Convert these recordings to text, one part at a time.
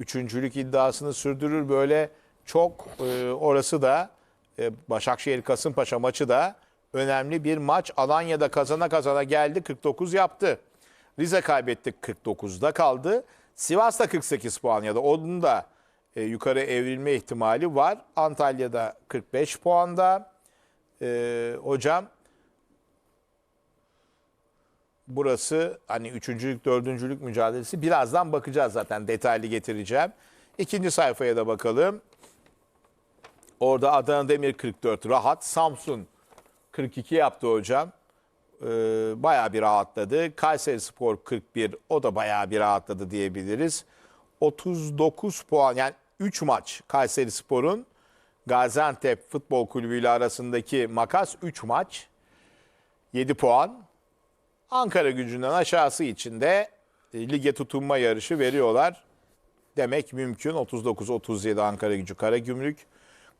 üçüncülük iddiasını sürdürür. Böyle çok e, orası da e, Başakşehir Kasımpaşa maçı da önemli bir maç. Alanya'da kazana kazana geldi 49 yaptı. Rize kaybetti 49'da kaldı. Sivas da 48 puan ya da onun da e, yukarı evrilme ihtimali var. Antalya'da 45 puanda. E, hocam burası hani üçüncülük, dördüncülük mücadelesi. Birazdan bakacağız zaten detaylı getireceğim. İkinci sayfaya da bakalım. Orada Adana Demir 44 rahat. Samsun 42 yaptı hocam. Ee, bayağı bir rahatladı. Kayseri Spor 41 o da bayağı bir rahatladı diyebiliriz. 39 puan yani 3 maç Kayseri Spor'un Gaziantep Futbol Kulübü ile arasındaki makas 3 maç. 7 puan. Ankara gücünden aşağısı için de e, lige tutunma yarışı veriyorlar. Demek mümkün. 39-37 Ankara gücü Karagümrük.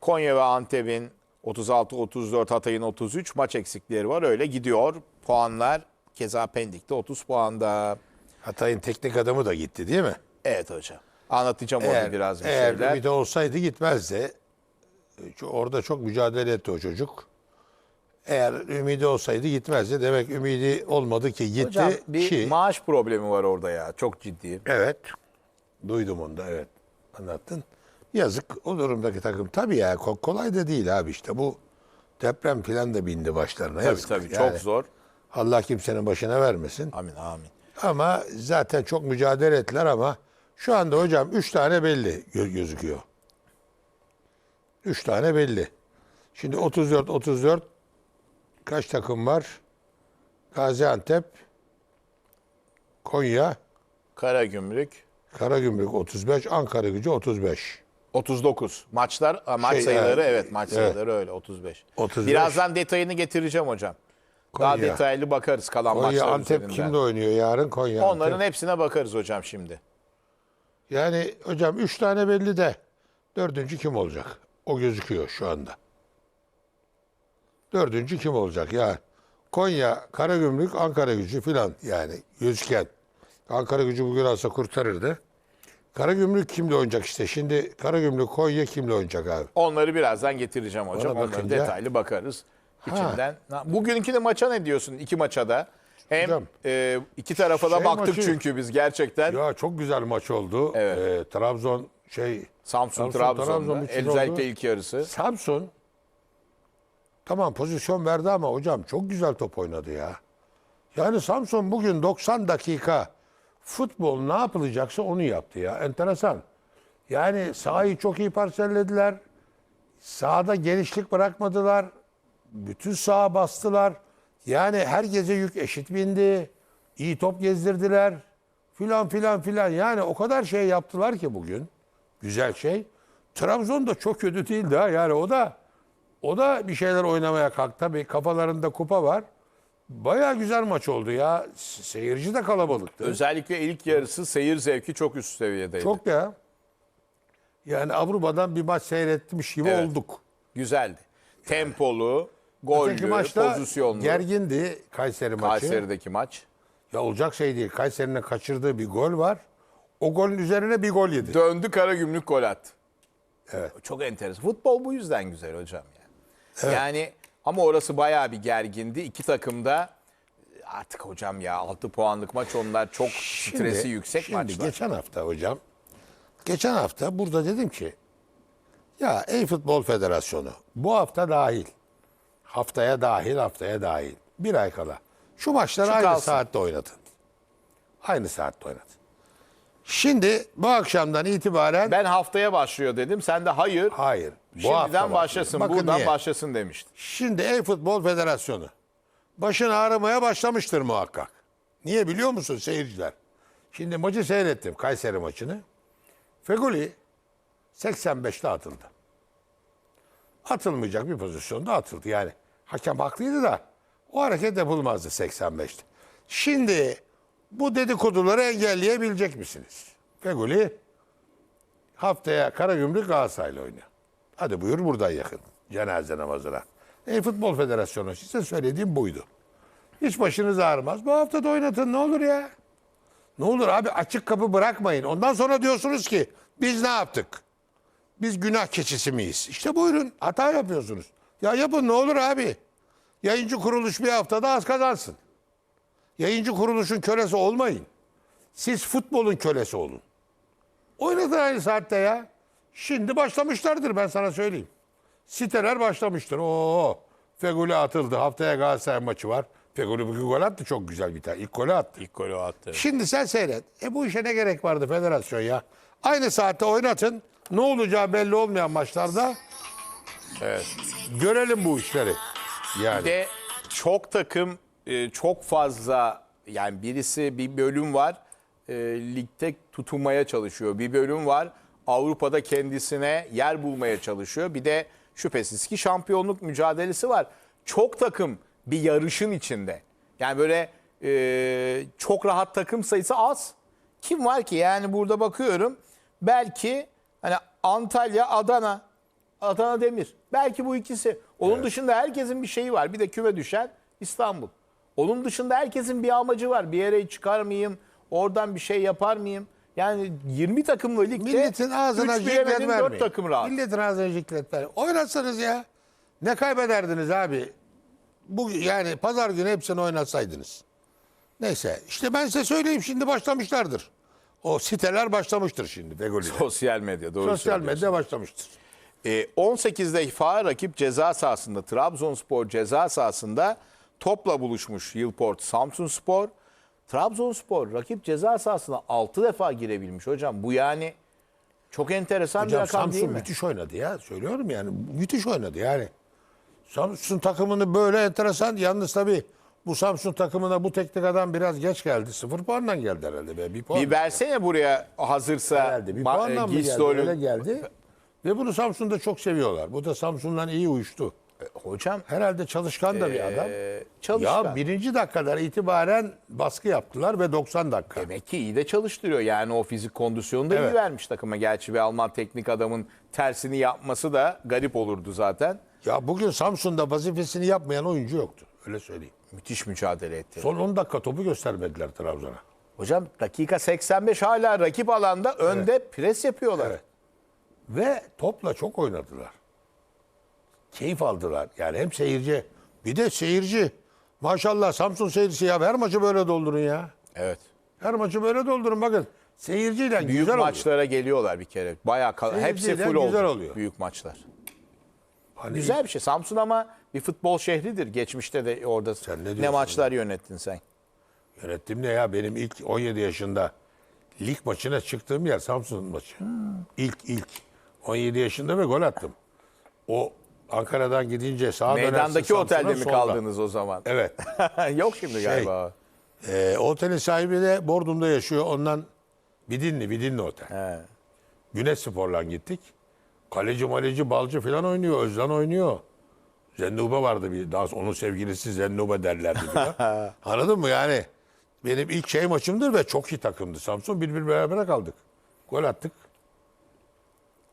Konya ve Antep'in 36-34 Hatay'ın 33 maç eksikleri var. Öyle gidiyor. Puanlar keza Pendik'te 30 puanda. Hatay'ın teknik adamı da gitti değil mi? Evet hocam. Anlatacağım orada Eğer, biraz bir eğer şeyler. Ümidi olsaydı gitmezdi. Orada çok mücadele etti o çocuk. Eğer ümidi olsaydı gitmezdi. Demek ümidi olmadı ki gitti Hocam bir ki. maaş problemi var orada ya. Çok ciddi. evet. Duydum onu da evet. Anlattın. Yazık o durumdaki takım. Tabii ya ko- kolay da değil abi işte bu deprem falan da bindi başlarına. Tabii Yazık. tabii Yani çok zor. Allah kimsenin başına vermesin. Amin amin. Ama zaten çok mücadele ettiler ama şu anda hocam 3 tane belli gö- gözüküyor. 3 tane belli. Şimdi 34 34 kaç takım var? Gaziantep, Konya, Karagümrük Karagümrük 35, Ankara Gücü 35. 39. Maçlar a, maç Şey, sayıları evet. evet maç Evet. sayıları öyle 35. 35. Birazdan detayını getireceğim hocam. Daha Konya. detaylı bakarız kalan Konya maçlar Antep üzerinden. kimle oynuyor yarın Konya? Onların Antep. hepsine bakarız hocam şimdi. Yani hocam 3 tane belli de dördüncü kim olacak? O gözüküyor şu anda. Dördüncü kim olacak? Ya Konya, Karagümrük, Ankara gücü filan yani gözüken. Ankara gücü bugün alsa kurtarırdı. Karagümrük kimle oynayacak işte? Şimdi Karagümrük, Konya kimle oynayacak abi? Onları birazdan getireceğim hocam. Onları bakınca- detaylı bakarız. İçinden. Bugünkü de maça ne diyorsun? İki maça da. Hem Hocam, e, iki tarafa da şey baktık maçı- çünkü biz gerçekten. Ya çok güzel maç oldu. Evet. Ee, Trabzon şey Samsun, Samsun, Trabzon'da. Trabzon Özellikle ilk yarısı. Samsun tamam pozisyon verdi ama hocam çok güzel top oynadı ya. Yani Samsun bugün 90 dakika futbol ne yapılacaksa onu yaptı ya. Enteresan. Yani sahayı çok iyi parsellediler. Sahada genişlik bırakmadılar. Bütün sağa bastılar. Yani herkese yük eşit bindi. İyi top gezdirdiler. Filan filan filan. Yani o kadar şey yaptılar ki bugün. Güzel şey. Trabzon da çok kötü değildi ha. Yani o da o da bir şeyler oynamaya kalktı. Tabii kafalarında kupa var. Baya güzel maç oldu ya. Se- Seyirci de kalabalıktı. Özellikle ilk yarısı seyir zevki çok üst seviyedeydi. Çok ya. Yani Avrupa'dan bir maç seyretmiş gibi Evet. olduk. güzeldi. Tempolu, gollü, maçta pozisyonlu. gergindi Kayseri maçı. Kayseri'deki maç. Ya olacak şey değil. Kayseri'nin kaçırdığı bir gol var. O golün üzerine bir gol yedi. Döndü Karagümrük gol attı. Evet. Çok enteresan. Futbol bu yüzden güzel hocam yani. Yani ama orası bayağı bir gergindi. İki takım da artık hocam ya 6 puanlık maç onlar çok stresi yüksek şimdi maçlar. geçen hafta hocam, geçen hafta burada dedim ki, ya Ey Futbol Federasyonu bu hafta dahil, haftaya dahil, haftaya dahil, bir ay kala şu maçları Şu aynı kalsın. saatte oynatın. Aynı saatte oynatın. Şimdi bu akşamdan itibaren Ben haftaya başlıyor dedim. Sen de hayır. hayır. Bu hafta Şimdiden başlıyor. başlasın. Bakın buradan niye? başlasın demiştin. Şimdi Ey Futbol Federasyonu başını ağrımaya başlamıştır muhakkak. Niye biliyor musun seyirciler? Şimdi maçı seyrettim Kayseri maçını. Feguli 85'te atıldı. Atılmayacak bir pozisyonda atıldı. Yani hakem haklıydı da o hareket yapılmazdı 85'te. Şimdi bu dedikoduları engelleyebilecek misiniz? Feguli haftaya Karagümrük Galatasaray'la oynuyor. Hadi buyur buradan yakın. Cenaze namazına. Ey Futbol Federasyonu size söylediğim buydu. Hiç başınız ağrımaz. Bu hafta da oynatın ne olur ya. Ne olur abi açık kapı bırakmayın. Ondan sonra diyorsunuz ki biz ne yaptık? Biz günah keçisi miyiz? İşte buyurun hata yapıyorsunuz. Ya yapın ne olur abi. Yayıncı kuruluş bir haftada az kazansın. Yayıncı kuruluşun kölesi olmayın. Siz futbolun kölesi olun. Oynatın aynı saatte ya. Şimdi başlamışlardır ben sana söyleyeyim. Siteler başlamıştır. Oo, Feguli atıldı. Haftaya Galatasaray maçı var. Feguli bugün gol attı. Çok güzel bir tane. İlk golü attı. İlk golü attı. Şimdi sen seyret. E bu işe ne gerek vardı federasyon ya? Aynı saatte oynatın. Ne olacağı belli olmayan maçlarda Evet. görelim bu işleri. Yani. de çok takım e, çok fazla yani birisi bir bölüm var e, ligde tutunmaya çalışıyor. Bir bölüm var Avrupa'da kendisine yer bulmaya çalışıyor. Bir de şüphesiz ki şampiyonluk mücadelesi var. Çok takım bir yarışın içinde. Yani böyle e, çok rahat takım sayısı az. Kim var ki? Yani burada bakıyorum belki hani Antalya, Adana, Adana Demir. Belki bu ikisi. Onun dışında herkesin bir şeyi var. Bir de küme düşen İstanbul. Onun dışında herkesin bir amacı var. Bir yere çıkar mıyım? Oradan bir şey yapar mıyım? Yani 20 takımlı ligde Milletin ağzına üç bilemedin, ciklet dört vermeyin. takım rahat. Milletin ağzına ciklet vermeyin. Oynatsanız ya. Ne kaybederdiniz abi? Bu yani pazar günü hepsini oynatsaydınız. Neyse işte ben size söyleyeyim şimdi başlamışlardır. O siteler başlamıştır şimdi Fegoli'de. Sosyal medya doğru Sosyal söylüyorsun. medya başlamıştır. E, 18'de faal rakip ceza sahasında Trabzonspor ceza sahasında topla buluşmuş Yılport Samsunspor. Trabzonspor rakip ceza sahasına 6 defa girebilmiş hocam. Bu yani çok enteresan bir Hocam rakam değil Samsun mi? müthiş oynadı ya. Söylüyorum yani müthiş oynadı yani. Samsun takımını böyle enteresan yalnız tabii bu Samsun takımına bu teknik adam biraz geç geldi. Sıfır puandan geldi herhalde be. Bir puan. Bir versene buraya hazırsa herhalde. Bir puandan mı geldi? Öyle geldi. Ve bunu Samsun'da çok seviyorlar. Bu da Samsun'dan iyi uyuştu. Hocam Herhalde çalışkan da bir adam. e, çalışkan. Ya birinci dakikadan itibaren baskı yaptılar ve 90 dakika. Demek ki iyi de çalıştırıyor. Yani o fizik kondisyonu da iyi Evet. vermiş takıma. Gerçi bir Alman teknik adamın tersini yapması da garip olurdu zaten. Ya bugün Samsun'da vazifesini yapmayan oyuncu yoktu. Öyle söyleyeyim. Müthiş mücadele etti. Son 10 dakika topu göstermediler Trabzon'a. Hocam dakika 85 hala rakip alanda önde pres yapıyorlar. Evet. Ve topla çok oynadılar. Keyif aldılar. Yani hem seyirci bir de seyirci. Maşallah Samsun seyircisi ya her maçı böyle doldurun ya. Evet. Her maçı böyle doldurun bakın. Seyirciyle Büyük güzel maçlara geliyorlar bir kere. Bayağı kal- hepsi full güzel oldu. oluyor. Büyük maçlar. Hani Güzel bir şey. Samsun ama bir futbol şehridir. Geçmişte de orada Sen ne ne, maçlar yönettin sen. Yönettim ne ya benim ilk 17 yaşında lig maçına çıktığım yer Samsun maçı. İlk ilk 17 yaşında ve gol attım. O Ankara'dan gidince sağa Meydandaki otelde mi kaldınız o zaman? Evet. Yok şimdi galiba. Ee, otelin sahibi de Bordum'da yaşıyor. Ondan Bidinli, Bidinli otel. He. Güneş Spor'la gittik. Kaleci maleci balcı falan oynuyor. Özlan oynuyor. Zennube vardı bir. Daha onun sevgilisi Zennube derlerdi. Anladın mı yani? Benim ilk şey maçımdır ve çok iyi takımdı. Samsun bir bir beraber kaldık. Gol attık.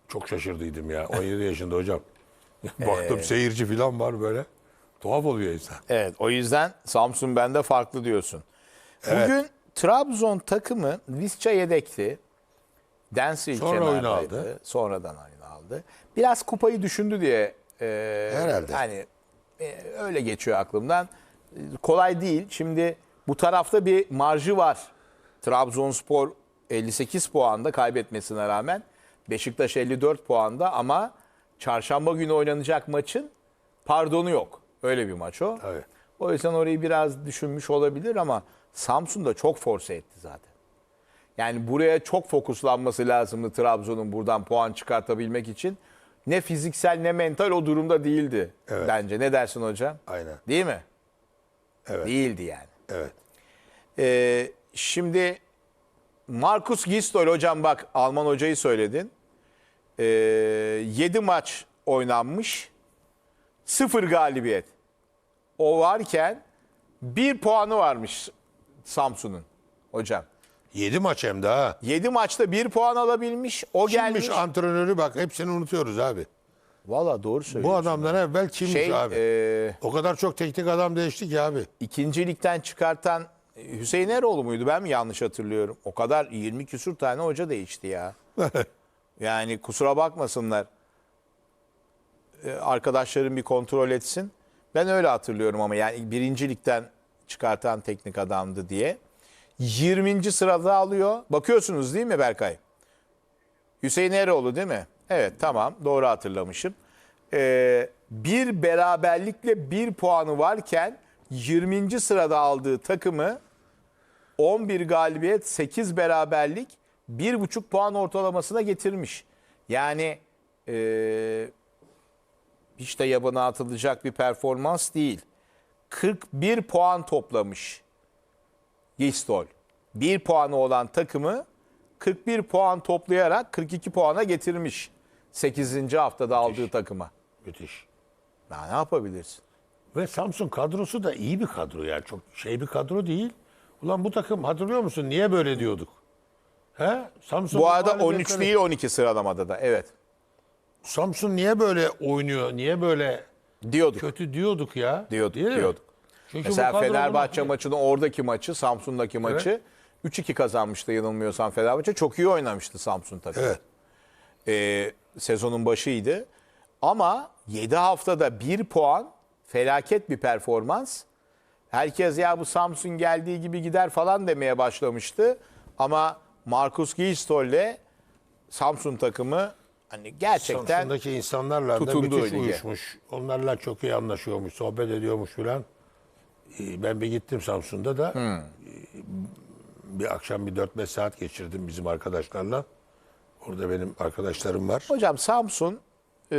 Çok şaşırdıydım ya. 17 yaşında hocam. Baktım seyirci falan var böyle. Tuhaf oluyor insan. Evet o yüzden Samsun bende farklı diyorsun. Bugün Trabzon takımı Visca yedekti. Densil Sonra oyunu aldı. Sonradan oyunu aldı. Biraz kupayı düşündü diye e, Herhalde. hani e, öyle geçiyor aklımdan. E, kolay değil. Şimdi bu tarafta bir marjı var. Trabzonspor 58 puanda kaybetmesine rağmen Beşiktaş 54 puanda ama çarşamba günü oynanacak maçın pardonu yok. Öyle bir maç o. Evet. O yüzden orayı biraz düşünmüş olabilir ama Samsun da çok force etti zaten. Yani buraya çok fokuslanması lazımdı Trabzon'un buradan puan çıkartabilmek için. Ne fiziksel ne mental o durumda değildi Evet. bence. Ne dersin hocam? Aynen. Değil mi? Evet. Değildi yani. Evet. Ee, şimdi Markus Gistol hocam bak Alman hocayı söyledin. Ee, 7 maç oynanmış. 0 galibiyet. O varken bir puanı varmış Samsun'un hocam. 7 maç hem de ha. 7 maçta bir puan alabilmiş. O gelmiş. Kimmiş antrenörü bak hepsini unutuyoruz abi. Valla doğru Bu söylüyorsun. adamdan evvel kimmiş şey abi? e, o kadar çok teknik adam değişti ki abi. ikinci ligden çıkartan e, Hüseyin Eroğlu muydu? Ben mi yanlış hatırlıyorum? O kadar 20 küsur tane hoca değişti ya. Yani kusura bakmasınlar. Ee, Arkadaşlarım bir kontrol etsin. Ben öyle hatırlıyorum ama yani birincilikten çıkartan teknik adamdı diye. 20. sırada alıyor. Bakıyorsunuz değil mi Berkay? Hüseyin Eroğlu değil mi? Evet tamam doğru hatırlamışım. Ee, bir beraberlikle bir puanı varken 20. sırada aldığı takımı 11 galibiyet 8 beraberlik 1,5 puan ortalamasına getirmiş. Yani ee, hiç de yabana atılacak bir performans değil. 41 puan toplamış Gistol. 1 puanı olan takımı 41 puan toplayarak 42 puana getirmiş. 8. haftada aldığı takıma. Müthiş. Ya ne yapabilirsin? Ve Samsun kadrosu da iyi bir kadro yani çok şey bir kadro değil. Ulan bu takım hatırlıyor musun niye böyle diyorduk? He? Samsun Bu arada 13 galibiyetleri- değil 12 sıralamada da evet. Samsun niye böyle oynuyor? Niye böyle Diyorduk. kötü diyorduk ya? Diyorduk, Değil mi? diyorduk. Çünkü bu Mesela kadro Fenerbahçe maçının oradaki maçı, Samsun'daki maçı 3-2 kazanmıştı yanılmıyorsam Fenerbahçe. Çok iyi oynamıştı Samsun takımı. Evet. Ee, sezonun başıydı. Ama 7 haftada 1 puan felaket bir performans. Herkes ya bu Samsun geldiği gibi gider falan demeye başlamıştı. Ama Markus Gistol'le Samsun takımı hani gerçekten Samsun'daki insanlarla da tutundu müthiş lige. uyuşmuş. Onlarla çok iyi anlaşıyormuş, sohbet ediyormuş filan. Ee, Ben bir gittim Samsun'da da ee, bir akşam bir 4-5 saat geçirdim bizim arkadaşlarla. Orada benim arkadaşlarım var. Hocam Samsun e,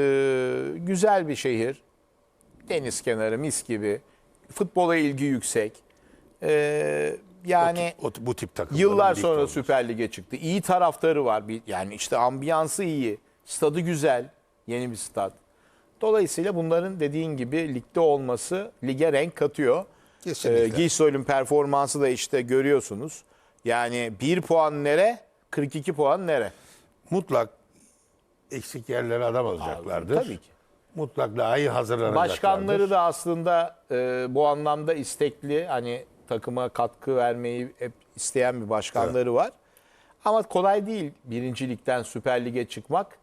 güzel bir şehir. Deniz kenarı mis gibi. Futbola ilgi yüksek. E, yani O, bu tip takımların yıllar sonra olması. Süper Lig'e çıktı. İyi taraftarı var. Bir- Yani işte ambiyansı iyi. Stadı güzel. Yeni bir stat. Dolayısıyla bunların dediğin gibi ligde olması lige renk katıyor. Kesinlikle. E, Giysoy'un performansı da işte görüyorsunuz. Yani 1 puan nere? 42 puan nere? Mutlak eksik yerlere adam alacaklardır. Tabii ki. Mutlak daha iyi hazırlanacaklardır. Başkanları da aslında e, bu anlamda istekli. Hani takıma katkı vermeyi hep isteyen bir başkanları var. Ama kolay değil birincilikten Süper Lig'e çıkmak.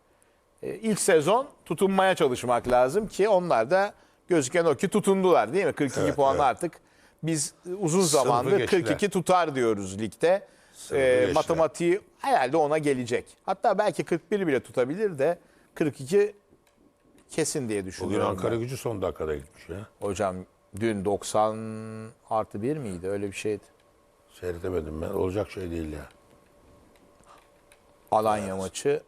E, ilk sezon tutunmaya çalışmak lazım ki onlar da gözüken o ki tutundular değil mi? 42 Evet, puan evet. artık biz uzun zamandır geçtiler. 42 tutar diyoruz ligde. E, matematiği herhalde ona gelecek. Hatta belki 41 bile tutabilir de 42 kesin diye Bugün düşünüyorum. ben. Ankara gücü son dakikada gitmiş ya. Hocam dün 90 artı 1 miydi? Öyle bir şeydi. Seyredemedim ben. Olacak şey değil ya. Alanya maçı.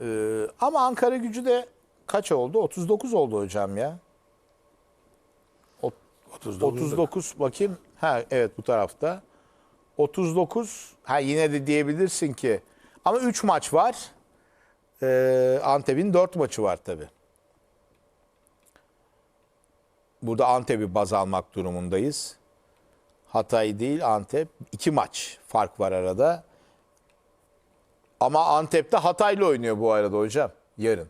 Ee, ama Ankara gücü de kaç oldu? 39 oldu hocam ya. O- 39. 39 bakayım. Ha evet bu tarafta. 39. Ha yine de diyebilirsin ki. Ama 3 maç var. Ee, Antep'in 4 maçı var tabii. Burada Antep'i baz almak durumundayız. Hatay değil Antep. 2 maç fark var arada. Ama Antep'te Hatay'la oynuyor bu arada hocam. Yarın.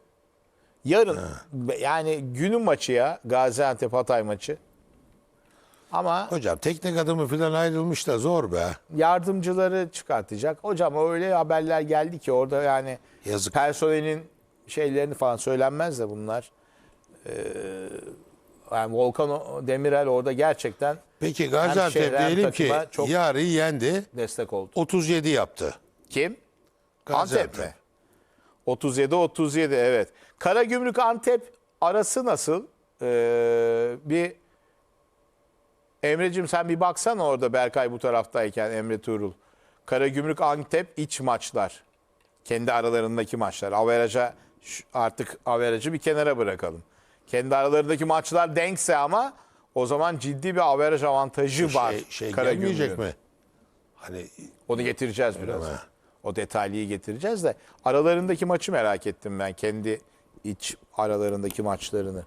Yarın yani günün maçı ya Gaziantep Hatay maçı. Ama Hocam teknik adamı falan ayrılmış da zor be. yardımcıları çıkartacak. Hocam öyle haberler geldi ki orada yani Yazık. personelin şeylerini falan söylenmez de bunlar. Ee, yani Volkan Demirel orada gerçekten Peki Gaziantep Hemşehriler diyelim ki çok- yarı yendi. destek oldu. 37 yaptı. Kim? Gaziantep. Antep mi? 37 37 evet. Karagümrük Antep arası nasıl? Ee, bir Emre'cim sen bir baksana orada Berkay bu taraftayken Emre Tuğrul. Karagümrük Antep iç maçlar. Kendi aralarındaki maçlar. Averaja artık averajı bir kenara bırakalım. Kendi aralarındaki maçlar denkse ama o zaman ciddi bir averaj avantajı var. Şey, şey gelmeyecek mi? Hani Onu getireceğiz biraz. mi? O detaylıyı getireceğiz de aralarındaki maçı merak ettim ben kendi iç aralarındaki maçlarını.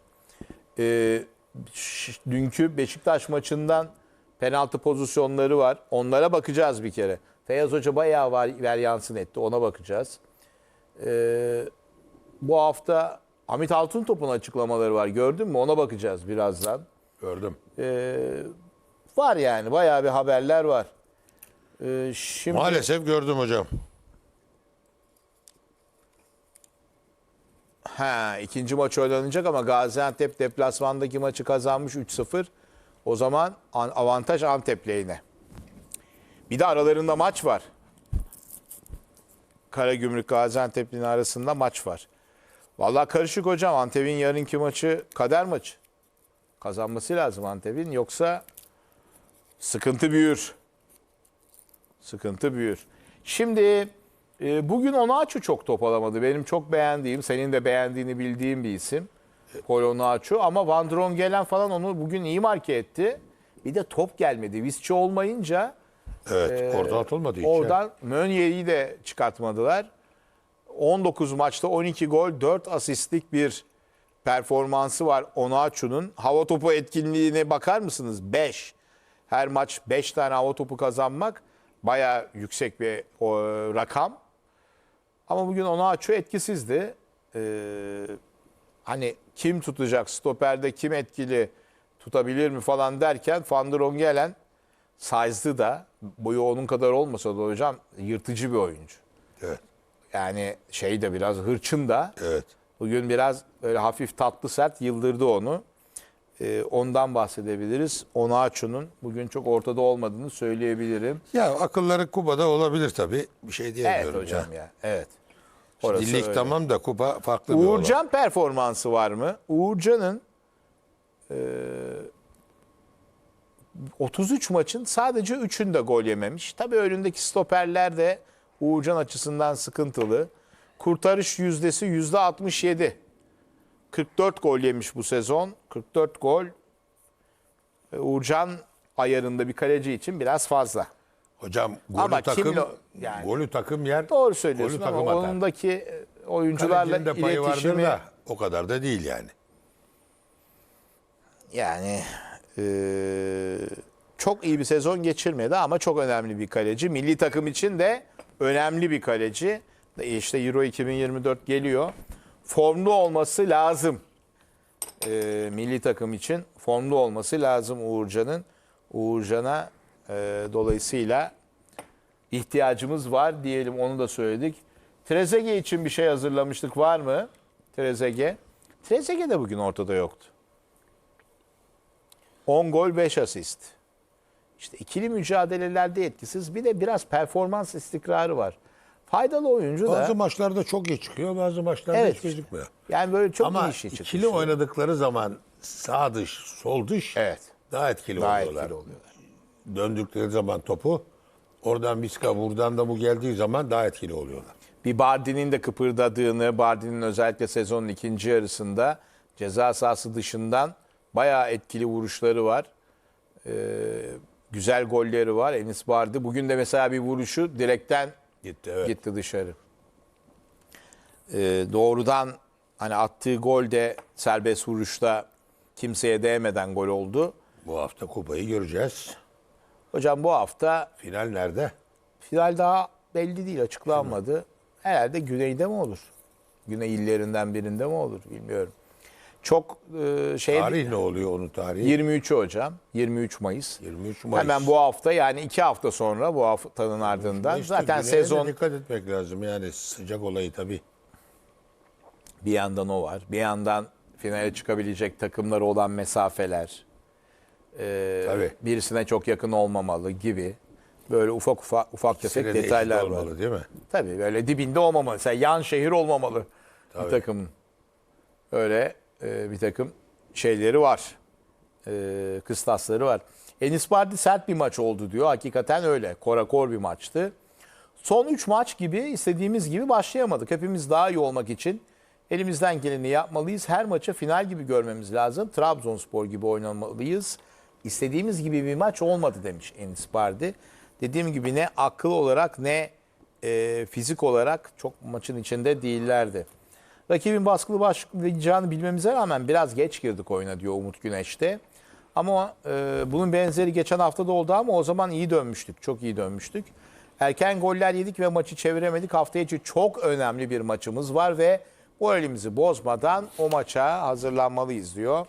Ee, dünkü Beşiktaş maçından penaltı pozisyonları var. Onlara bakacağız bir kere. Feyyaz Hoca bayağı var, veryansın etti. Ona bakacağız. Ee, bu hafta Hamit Altıntop'un açıklamaları var. Gördün mü? Ona bakacağız birazdan. gördüm. Ee, var yani. Bayağı bir haberler var. Ee, şimdi Maalesef gördüm hocam. Ha, ikinci maç oynanacak ama Gaziantep deplasmandaki maçı kazanmış 3-0. O zaman an- avantaj Antep lehine. Bir de aralarında maç var. Karagümrük Gaziantep'in arasında maç var. Vallahi karışık hocam. Antep'in yarınki maçı kader maçı. Kazanması lazım Antep'in yoksa sıkıntı büyür. Sıkıntı büyür. Şimdi e, bugün Onaçu çok top alamadı. Benim çok beğendiğim, senin de beğendiğini bildiğim bir isim. Paul Onaçu ama Van Drongelen falan onu bugün iyi marke etti. Bir de top gelmedi. Visca olmayınca Evet. orada atılmadı hiç. oradan Mönye'yi de çıkartmadılar. 19 maçta 12 gol, 4 asistlik bir performansı var Onaçu'nun. Hava topu etkinliğine bakar mısınız? 5. Her maç 5 tane hava topu kazanmak bayağı yüksek bir o, rakam. Ama bugün Onaçu etkisizdi. Ee, hani kim tutacak, stoperde kim etkili tutabilir mi falan derken Van der Ongelen size'lı da boyu onun kadar olmasa da hocam yırtıcı bir oyuncu. Evet. Yani şey de biraz hırçın da Evet. bugün biraz böyle hafif tatlı sert yıldırdı onu. Ee, ondan bahsedebiliriz. Onaçu'nun bugün çok ortada olmadığını söyleyebilirim. Ya akılları Kuba'da olabilir tabii. Bir şey Evet diyemiyorum hocam ya. ya. Evet. Orası Dillik öyle. tamam da Kuba farklı bir olay. Uğurcan performansı var mı? Uğurcan'ın e, 33 maçın sadece 3'ünde gol yememiş. Tabii önündeki stoperler de Uğurcan açısından sıkıntılı. Kurtarış yüzdesi %67. 44 gol yemiş bu sezon. 44 gol. E, Uğurcan ayarında bir kaleci için biraz fazla. Hocam golü Ama takım kimle- yani- golü takım yer. Doğru söylüyorsun golü ama takım atar. onundaki e, oyuncularla de payı iletişimi... da o kadar da değil yani. Yani eee, çok iyi bir sezon geçirmedi ama çok önemli bir kaleci. Milli takım için de önemli bir kaleci. E İşte Euro 2024 geliyor. Formlu olması lazım. Eee, milli takım için formlu olması lazım Uğurcan'ın. Uğurcan'a eee, dolayısıyla ihtiyacımız var diyelim onu da söyledik. Trezeguet için bir şey hazırlamıştık var mı? Trezeguet. Trezeguet de bugün ortada yoktu. 10 gol 5 asist. İşte ikili mücadelelerde etkisiz. Bir de biraz performans istikrarı var. Faydalı oyuncu da. Bazı maçlarda çok iyi çıkıyor, bazı maçlarda Evet. hiç gözükmüyor. yani böyle çok Ama iyi işi çıkıyor. ikili oynadıkları zaman sağ dış, sol dış Evet. daha etkili Daha oluyorlar. etkili oluyorlar. Döndükleri zaman topu oradan Viska buradan da bu geldiği zaman daha etkili oluyorlar. Bir Bardi'nin de kıpırdadığını, Bardi'nin özellikle sezonun ikinci yarısında ceza sahası dışından bayağı etkili vuruşları var. Ee, güzel golleri var. Enis Bardi. Bugün de mesela bir vuruşu direkten Gitti evet. gitti dışarı. Ee, doğrudan hani attığı gol de serbest vuruşta kimseye değmeden gol oldu. Bu hafta kupayı göreceğiz. Hocam bu hafta Final nerede? final daha belli değil açıklanmadı. Herhalde güneyde mi olur? Güney illerinden birinde mi olur bilmiyorum. Çok e, şey Tarih ne oluyor onun tarihi? 23 hocam. 23 Mayıs. 23 Mayıs. Hemen bu hafta yani iki hafta sonra bu haftanın ardından İşte zaten güneye de sezon dikkat etmek lazım yani sıcak olayı tabii. Bir yandan o var. Bir yandan finale çıkabilecek takımları olan mesafeler. Ee, Tabii. birisine çok yakın olmamalı gibi. Böyle ufak ufak ufak tefek İkisine de eşit detaylar var. olmalı değil mi? Tabii böyle dibinde olmamalı. Mesela yan şehir olmamalı bir takımın. Öyle e, bir takım şeyleri var. E, kıstasları var. Enis Bardi sert bir maç oldu diyor. Hakikaten öyle. Korakor bir maçtı. Son 3 maç gibi istediğimiz gibi başlayamadık. Hepimiz daha iyi olmak için elimizden geleni yapmalıyız. Her maçı final gibi görmemiz lazım. Trabzonspor gibi oynamalıyız. İstediğimiz gibi bir maç olmadı demiş Enis Bardi. Dediğim gibi ne akıl olarak ne e, fizik olarak çok maçın içinde değillerdi. Rakibin baskılı başlayacağını bilmemize rağmen biraz geç girdik oyuna diyor Umut Güneş'te. Ama e, bunun benzeri geçen hafta da oldu ama o zaman iyi dönmüştük. Çok iyi dönmüştük. Erken goller yedik ve maçı çeviremedik. Hafta içi çok önemli bir maçımız var ve moralimizi bozmadan o maça hazırlanmalıyız diyor.